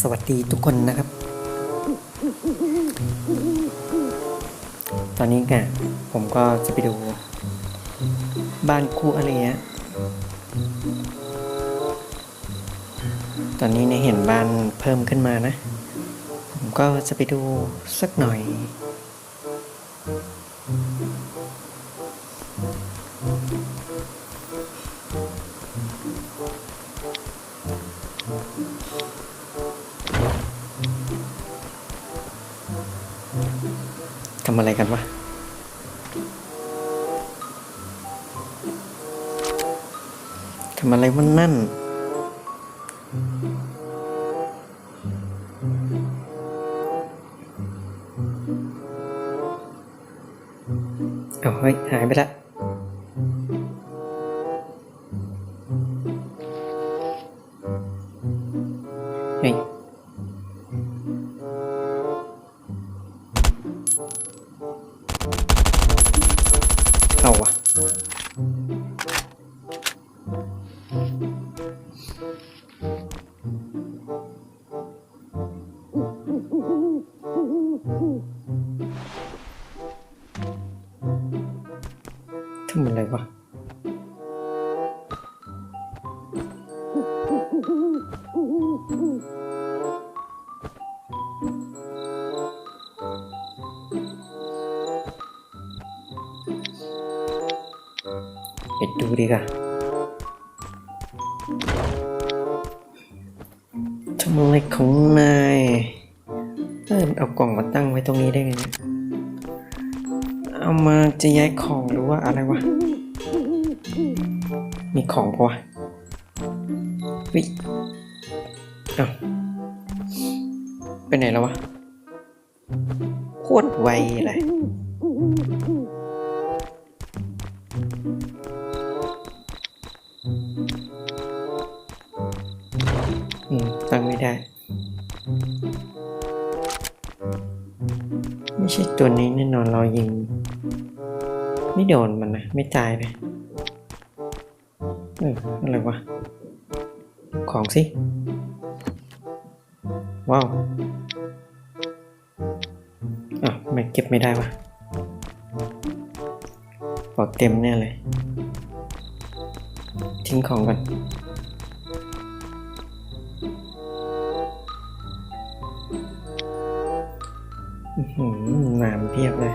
สวัสดีทุกคนนะครับ ตอนนี้กะผมก็จะไปดูบ้านคู่อะไรเงี้ยตอนนี้เนี่ยเห็นบ้านเพิ่มขึ้นมานะ ผมก็จะไปดูสักหน่อย กันวะทำอะไรมันนั่น เอาเฮ้ยหายไปละ ไปดูดีกว่าทำอะไรของนายเออเอากล่องมาตั้งไว้ตรงนี้ได้ไงเนี่ยเอามาจะย้ายของหรือว่าอะไรวะ มีของปะวะวิเอาไปไหนแล้ววะโคตรไวเลย โดนมันนะไม่ตายเลยเอออะไรวะ ของสิ ว้าวอะไม่เก็บไม่ได้วะปอดเต็มแน่เลย ทิ้งของกันอื้อหือหนามเพียบเลย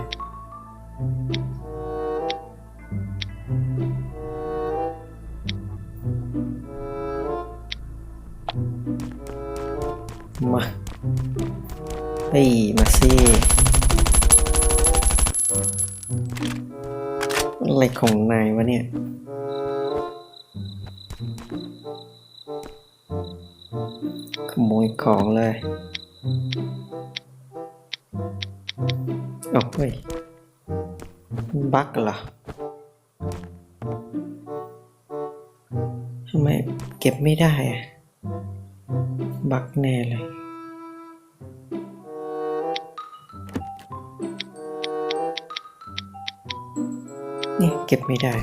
นี่เก็บไม่ได้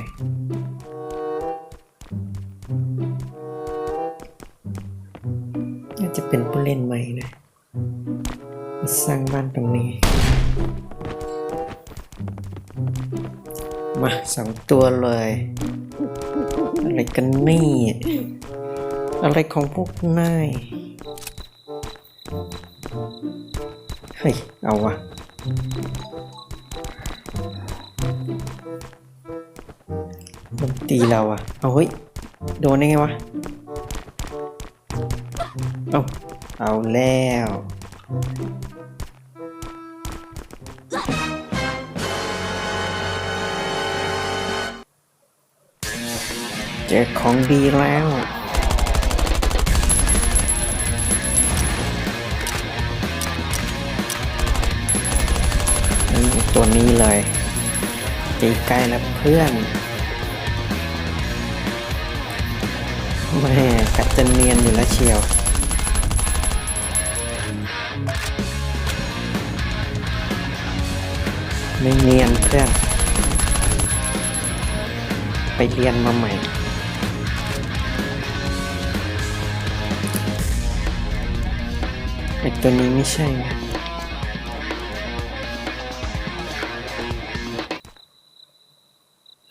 น่าจะเป็นผู้เล่นใหม่นะมสร้างบ้านตรงนี้ มาสองตัวเลย อะไรกันนี่ อะไรของพวกนาย เฮ้ย เอาวะ ตีเราอะเอาเฮ้ย โดนได้ไงวะ เอาเอาแล้ว เจอของดีแล้วนี่ตัวนี้เลยตีใกล้แล้วเพื่อน กัดจะเนียนอยู่แล้วเชียว ไม่เนียนเพื่อน ไปเรียนมาใหม่ไอตัวนี้ไม่ใช่นะ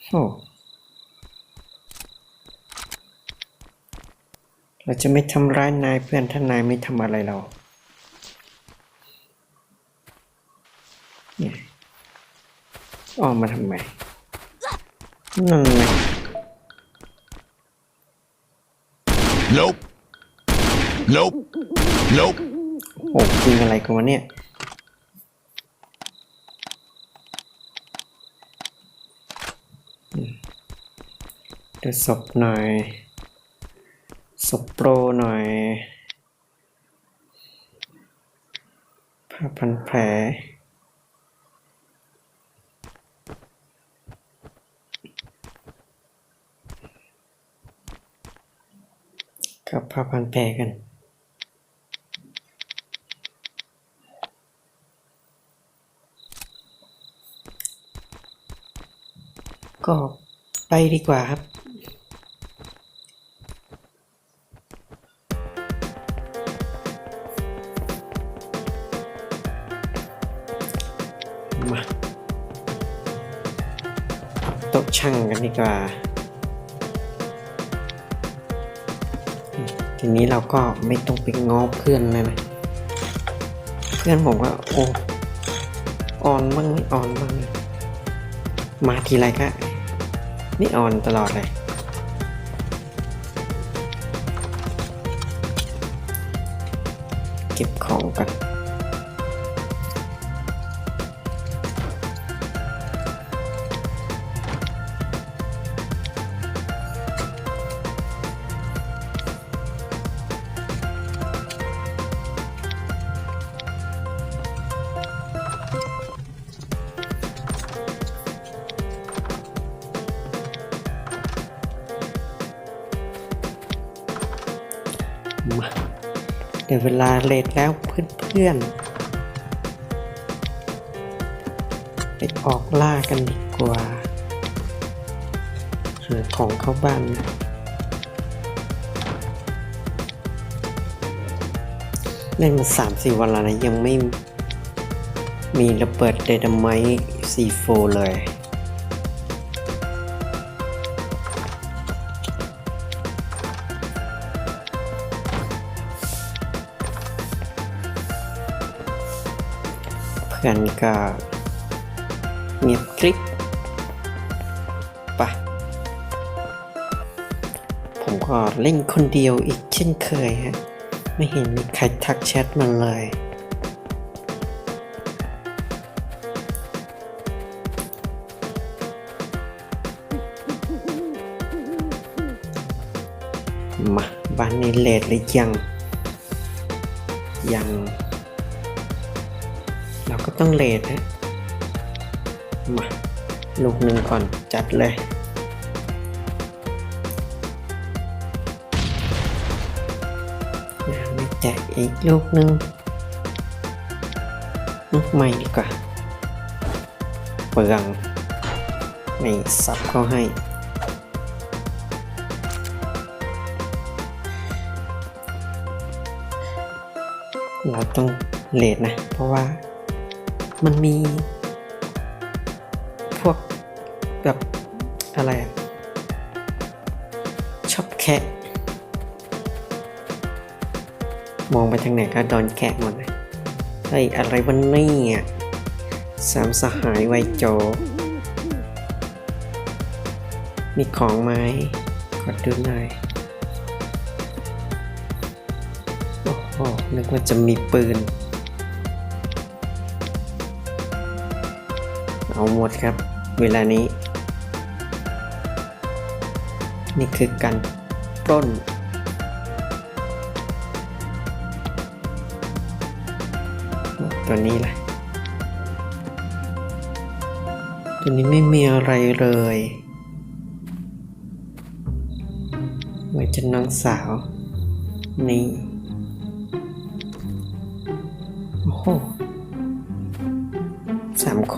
โอ้ เราจะไม่ทำร้ายนายเพื่อนถ้านายไม่ทำอะไรเราเนี่ยออกมาทำไมนั่นไง Nope. Nope. Nope. โอ้จริงอะไรกันวะเนี่ยอืมดูศพหน่อย ศพโปรหน่อยผ้าพันแผลกับผ้าพันแผลกันก็ไปดีกว่าครับ ต๊ะช่างกันดีกว่า ทีนี้เราก็ไม่ต้องไปง้อเพื่อนเลยนะ เพื่อนผมก็โอ้อ่อนบ้างไม่อ่อนบ้าง มาทีไรก็ไม่อ่อนตลอดเลย เวลาเลทแล้วเพื่อนๆ ไปออกล่ากันดีกว่าหาของเข้าบ้านนะเล่นมาสามสี่วันแล้วนะ ยังไม่มีระเบิดเดดไมต์ซีโฟเลย เพื่อนก็เงียบกริบปะผมก็เล่นคนเดียวอีกเช่นเคยฮะ ไม่เห็นมีใครทักแชทมาเลย มาบ้านนี้เลทหรือยัง ยัง เราก็ต้องเลทนะมาลูกหนึ่งก่อนจัดเลย ไม่แจกอีกลูกหนึ่งลูกใหม่ดีกว่าเปลืองไม่ซับเข้าให้เราต้องเลทนะ เพราะว่า มันมี พวกแบบอะไร ชอบแคะมองไปทางไหนก็โดนแคะหมดเลยเฮ้ยอะไรวันนี้อะสามสหายไวโจ มีของไหมขอดูหน่อย โอ้โห นึกว่าจะมีปืน เอาหมดครับ เวลานี้ นี่คือการปล้น ตัวนี้แหละตัวนี้ไม่มีอะไรเลยไว้จะน้องสาว นี่ โอ้โห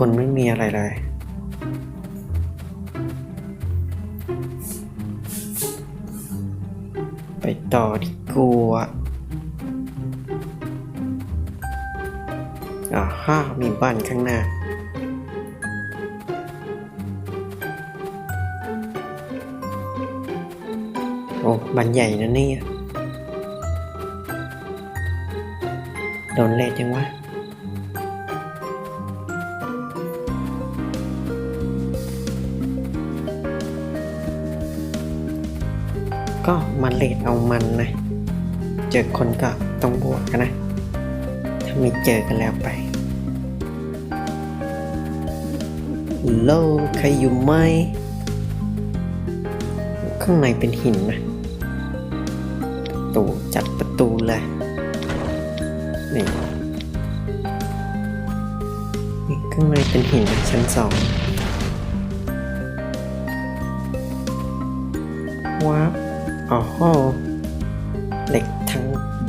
คนไม่มีอะไรเลย ไปต่อดีกว่าอ่าฮ่ามีบ้านข้างหน้าโอ้บ้านใหญ่นะเนี่ย โดนเลดยังวะ ก็มาเลดเอามันนะ เจอคนก็ต้องบวกกันนะ ถ้าไม่เจอกันแล้วไปโลใครอยู่ไหมข้างในเป็นหินนะตูจัดประตูเลยนี่นี่ข้างในเป็นหินชั้นสอง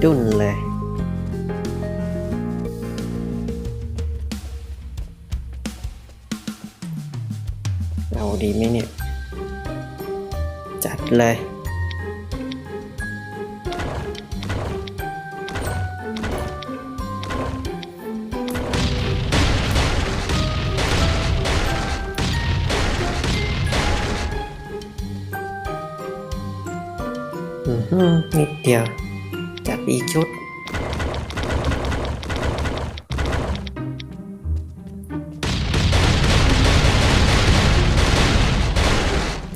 ดุนเลย เอาดีไหมเนี่ย จัดเลยอือหือนิดเดียว อีกชุด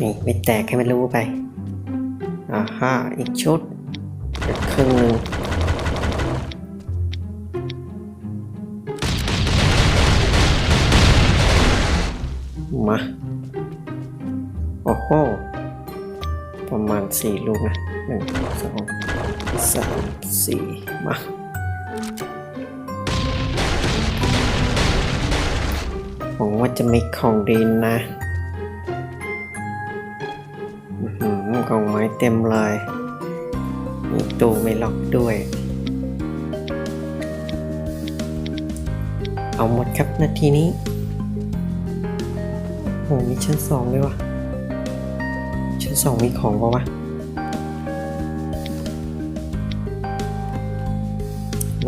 นี่ไม่แตกให้มันรู้ไปอ่าฮ่าอีกชุดอีกครึ่งหนึ่ง สามสี่มาหวังว่าจะมีของดีนะหือกองไม้เต็มเลยมีตู้ไม่ล็อกด้วย เอาหมดครับนาทีนี้โอ้มีชั้นสองด้วยวะชั้นสองมีของปะวะ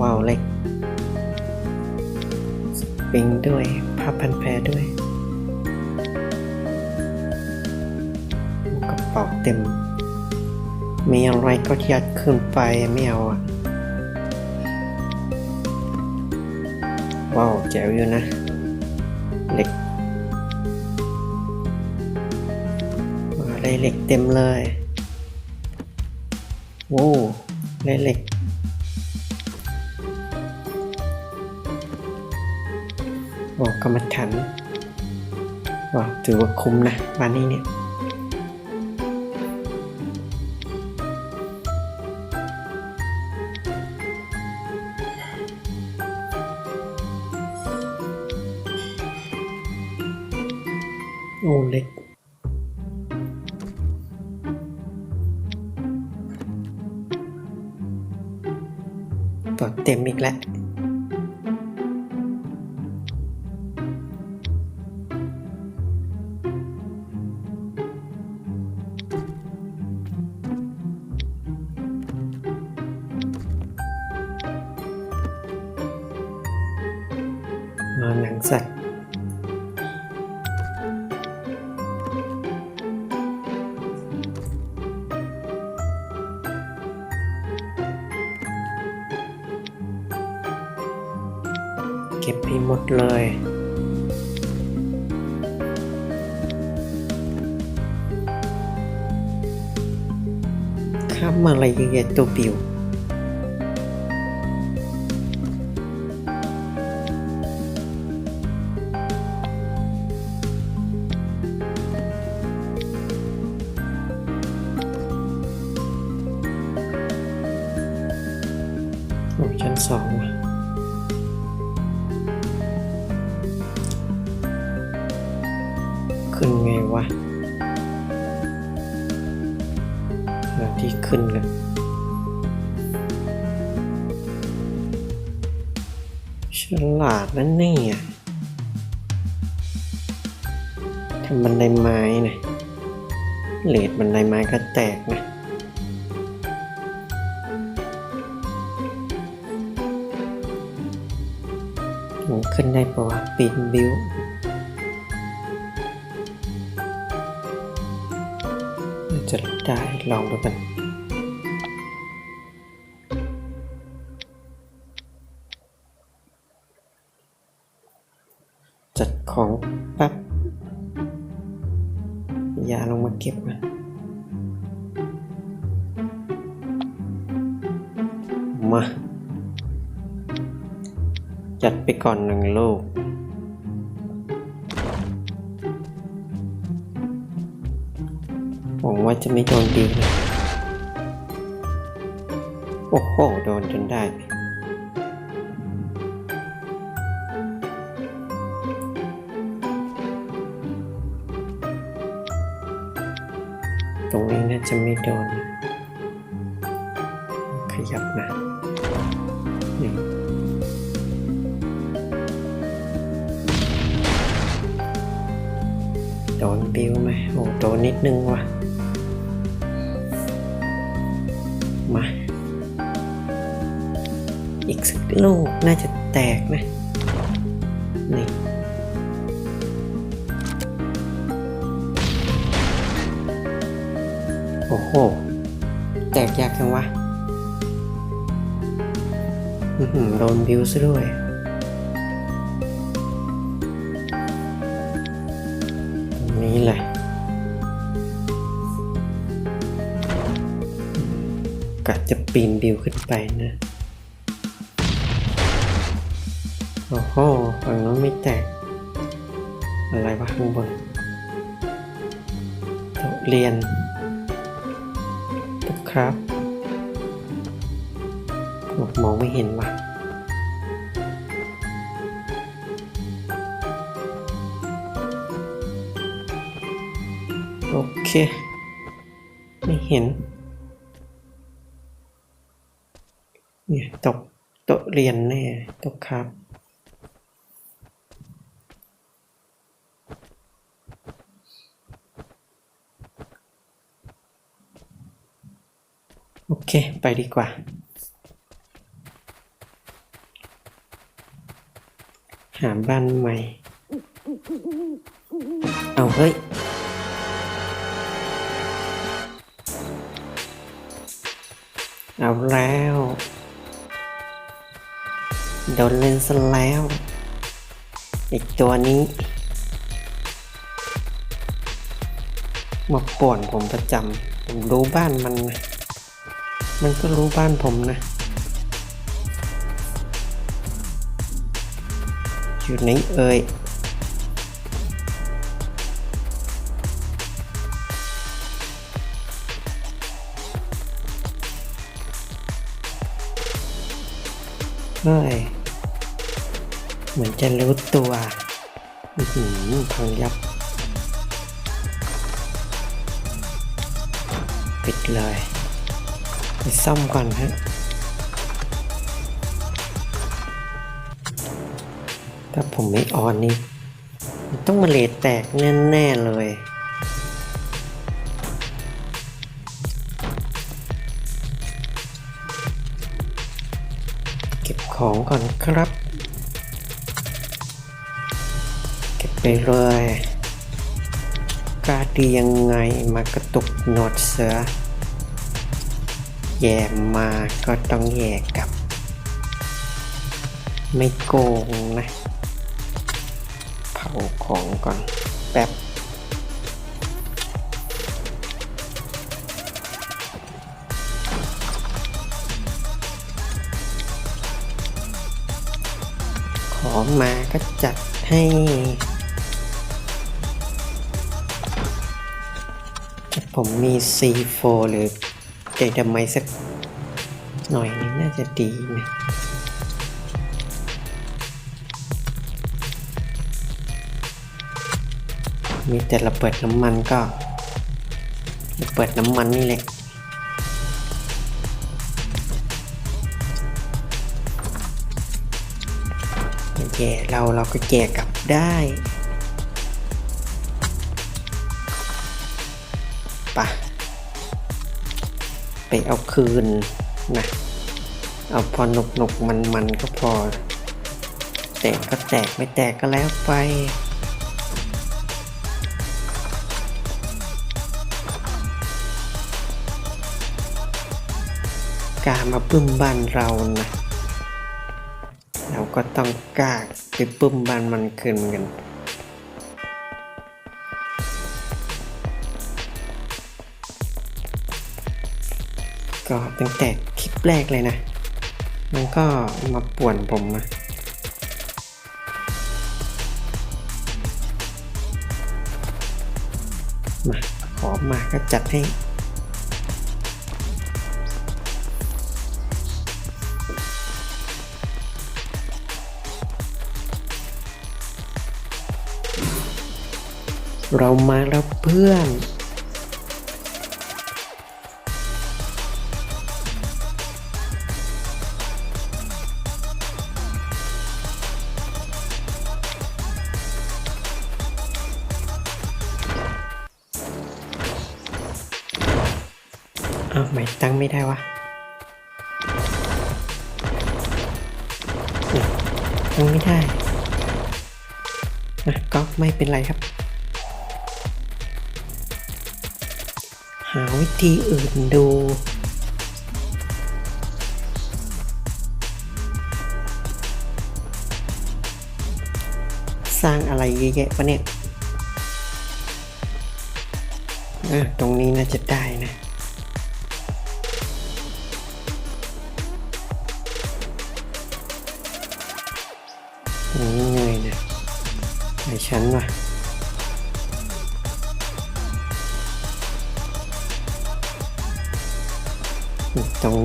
วาวเล็กสปริงด้วยผ้าพันแพรด้วย กระเป๋าเต็ม มีอะไรก็ยัดขึ้นไปไม่เอาอะว้าวแจ๋วอยู่นะ เหล็ก มาได้เหล็กเต็มเลย โว้วได้เหล็ก บอกกรรมฐานว่าถือว่าคุ้มนะบ้านนี้เนี่ย ก็บให้หมดเลย ข้ามมาอะไรเยอะแยะตัวปิว ฉลาดนั่นเนี่ยทำบันไดไม้นะเลดบันไดไม้ก็แตกนะผมขึ้นได้ปะวะปีนบิวน่าจะได้ลองดูกัน อ้โห โดนจนได้ ตรงนี้น่าจะไม่โดน ขยับนะนี่โดนบิวไหมโอ้โดนนิดนึงว่ะ อีกสักลูกน่าจะแตกนะ นี่โอ้โห แตกยากจังวะโดนบิวซะด้วย ตรงนี้แหละกะจะปีนบิวขึ้นไปนะ โอ้โหฝั่งนู้นไม่แตก อะไรวะข้างบนโตเรียนครับมองไม่เห็นว่ะโอเค ไม่เห็นเนี่ยตกโตเรียนแน่ตกครับ โอเค ไปดีกว่า หาบ้านใหม่ เอาเฮ้ย เอาแล้ว โดนเล่นซะแล้ว อีกตัวนี้ มาป่วนผมประจำผมรู้บ้านมันนะ มันก็รู้บ้านผมนะอยู่ไหนเอ่ยเฮ้ยเหมือนจะรู้ตัวอือหือพังยับ ปิดเลย ไปซ่อมก่อนฮะถ้าผมไม่ออนนี่ต้องมาเลทแตกแน่ ๆ เลยเก็บของก่อนครับ เก็บไปเลยกาดียังไงมากระตุกหนวดเสือ แย่มาก็ต้องแย่กับ ไม่โกงนะ เผาของก่อนแป๊บของมาก็จัดให้ผมมี C4 หรือ เดดไมสักหน่อยนี่น่าจะดีนะมีแต่ระเบิดน้ำมันก็ระเบิดน้ำมันนี่แหละแย่เราเราก็แย่กลับได้ ไปเอาคืนนะ เอาพอหนุกหนุกมันมันก็พอไปตกก็แตกไม่แตกก็แล้วไปกล้ามาปึ้มบ้านเรานะ เราก็ต้องกล้าไปปึ้มบ้านมันคืนเหมือนกัน ก็ตั้งแต่คลิปแรกเลยนะ มันก็มาป่วนผมนะมาขอมาก็จัดให้เรามาแล้วเพื่อน ไม่ตั้งไม่ได้วะยังไม่ได้นะก็ไม่เป็นไรครับ หาวิธีอื่นดูสร้างอะไรเยอะแยะปะเนี่ย ตรงนี้น่าจะได้นะ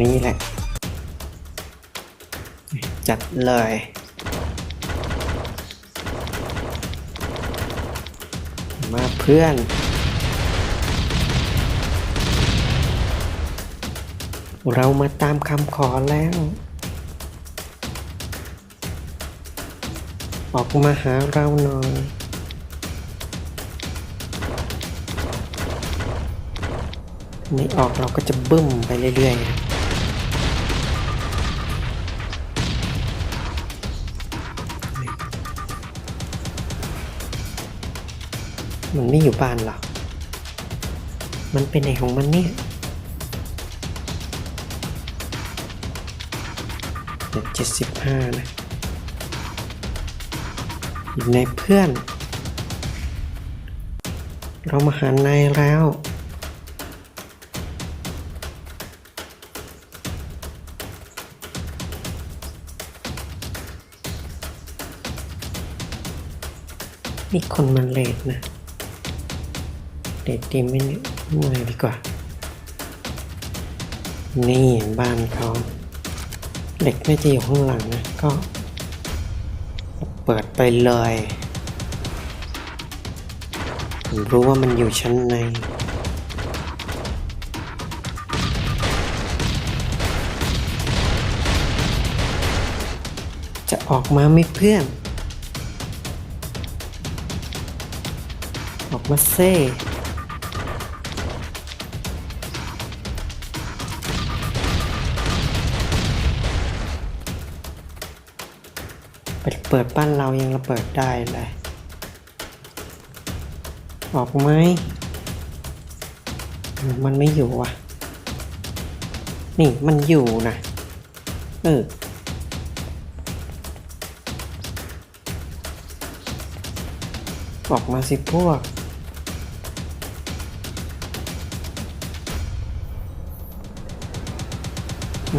นี้แหละ จัดเลย มาเพื่อนเรามาตามคำขอแล้ว ออกมาหาเราหน่อย ไม่ออกเราก็จะบึ้มไปเรื่อยๆ มันไม่อยู่บ้านหรอก มันเป็นไหนของมันเนี่ยเจ็ดเจ็ดสิบห้านะอยู่ในเพื่อน เรามาหานายแล้วมีคนมันเลดนะ เลดดีไหมเนี่ยม่ดีกว่า นี่บ้านเขาเหล็กน่าจะอยู่ข้างหลังนะ ก็ เปิดไปเลยผมรู้ว่ามันอยู่ชั้นในจะออกมาไม่เพื่อน ออกมาเซ่ เปิดบ้านเรายังระเบิดได้เลย ออกไหมมันไม่อยู่ว่ะ นี่มันอยู่นะเออออกมาสิพวก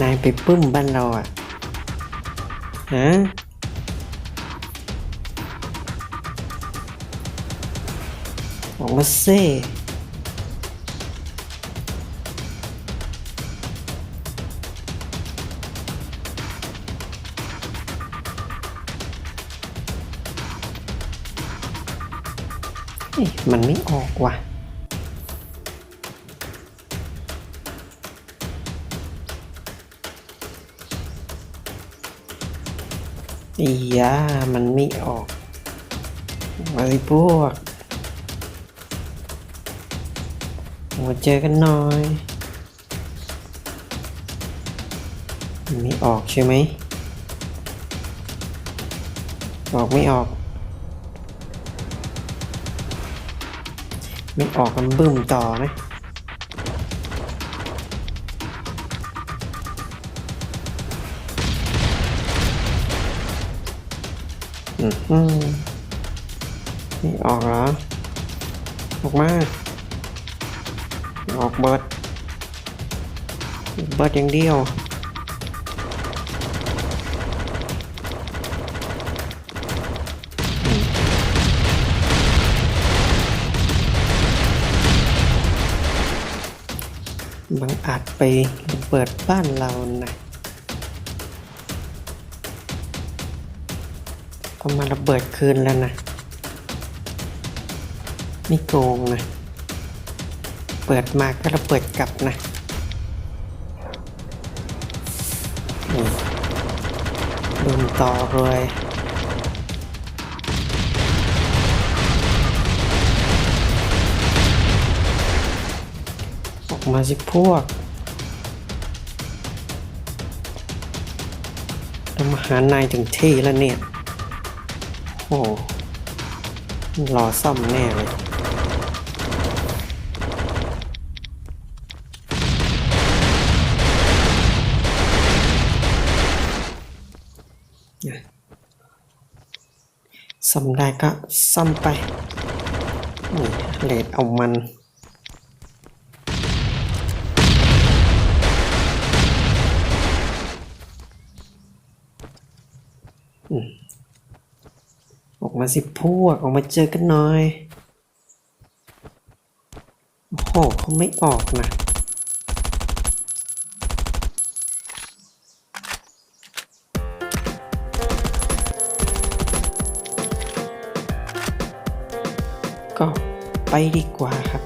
นายไปปึ้มบ้านเราอะฮะ ขออกมาเซ่มันไม่ออกว่ะอียามันไม่ออกมาสิพวก มาเจอกันหน่อย ไม่ออกใช่ไหม ออกไม่ออก ไม่ออกมันบึ้มต่อนะอืมไม่ออกเหรอ ออกมา ออกเบิดเบิดอย่างเดียวบังอาจไปเปิดบ้านเรานะก็มาระเบิดคืนแล้วนะ ไม่โกงนะ ปิดมาก็ระเบิดกลับนะอืมโดนต่อเลยออกมาสิพวกเรามาหานายถึงที่แล้วเนี่ย โอ้โหรอซ่อมแน่เลย ซ่อมได้ก็ซ่อมไปนี่เลดเอามันออกมาสิพวก ออกมาเจอกันหน่อย โอ้โหเขาไม่ออกนะ ก็ไปดีกว่าครับ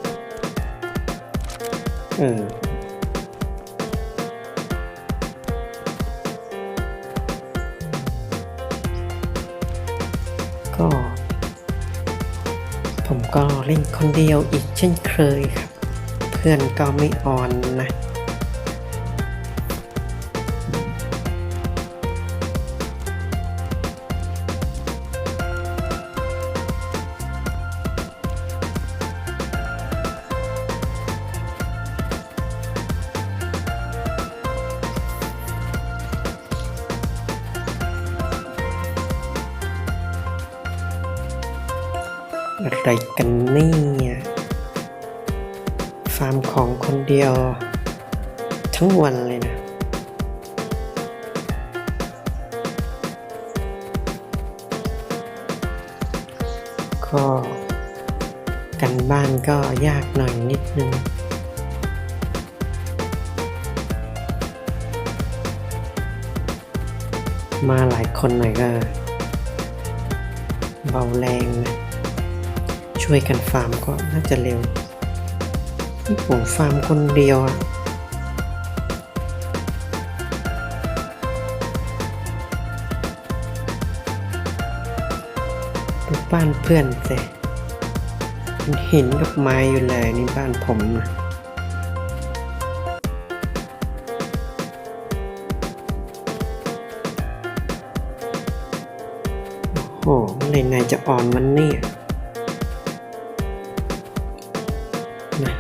เออก็ ผมก็เล่นคนเดียวอีกเช่นเคยครับ เพื่อนก็ไม่ออนนะ อะไรกันเนี่ยฟาร์มของคนเดียว ทั้งวันเลยนะ ก็กันบ้านก็ยากหน่อยนิดนึงมาหลายคนหน่อยก็เบาแรงนะ ช่วยกันฟาร์มก็น่าจะเร็วนี่ผมฟาร์มคนเดียวอะดูบ้านเพื่อนสิมันหินกับไม้อยู่เลยนี่บ้านผมอะโอ้โหเมื่อไหรนายจะอ่อนมันเนี่ย นะ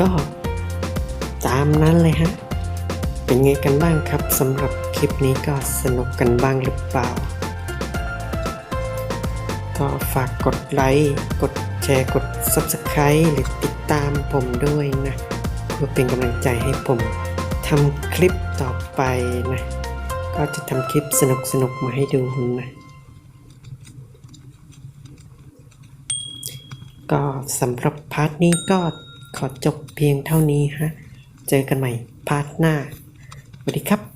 ก็ตามนั้นเลยฮะ เป็นไงกันบ้างครับสำหรับคลิปนี้ก็สนุกกันบ้างหรือเปล่า ก็ฝากกดไลค์ กดแชร์ กด Subscribe หรือติดตามผมด้วยนะเพื่อเป็นกำลังใจให้ผมทำคลิปต่อไปนะ ก็จะทำคลิปสนุกๆมาให้ดูนะ ก็สำหรับพาร์ทนี้ก็ขอจบเพียงเท่านี้ฮะ เจอกันใหม่พาร์ทหน้าสวัสดีครับ